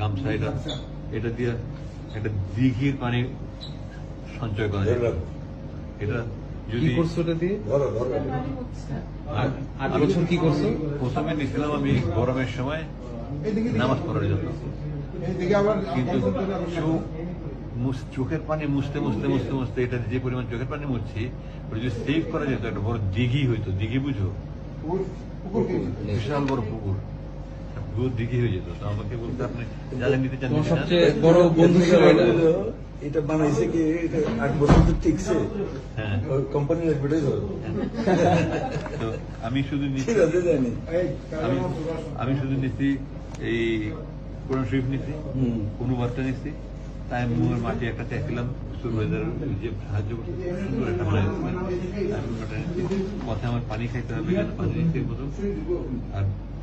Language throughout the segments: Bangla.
গামছা এটা। এটা দিয়ে একটা দিঘির পানি সঞ্চয় করা যায়। এটা যদি করছ ওটা দিয়ে? ধরো ধরো। আর বছর কি করছ? প্রথমে নিয়েছিলাম আমি গরমের সময় নামাজ পড়ার জন্য। কিন্তু চোখের পানি মুছতে মুছতে মুছতে মুছতে এটা যে পরিমাণ চোখের পানি মুছছি ওটা যদি সেভ করা যেত একটা বড় দিঘি হইতো। দিঘি বুঝো? বিশাল বড় পুকুর। হয়ে যেত। তো আমাকে বলতে আপনি যারা নিতে চান তোমার নিতে চান। সবচেয়ে বড় বন্ধু এটা। এটা বানাইছে কি? আট বছর তো টিকছে। হ্যাঁ। কোম্পানির অ্যাডভার্টাইজ তো আমি শুধু নিচ্ছি আমি শুধু নিচ্ছি এই কোরআন শরীফ নিচ্ছি। অনুবাদটা নিচ্ছি। তাই মুয়ের মাটি একটা চাইছিলাম সুরবাইজার যে সাহায্য করছে সুন্দর একটা বানাই পথে আমার পানি খাইতে হবে পানি নিতে মতো আর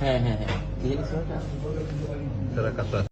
হ্যাঁ হ্যাঁ হ্যাঁ। তারা কাছে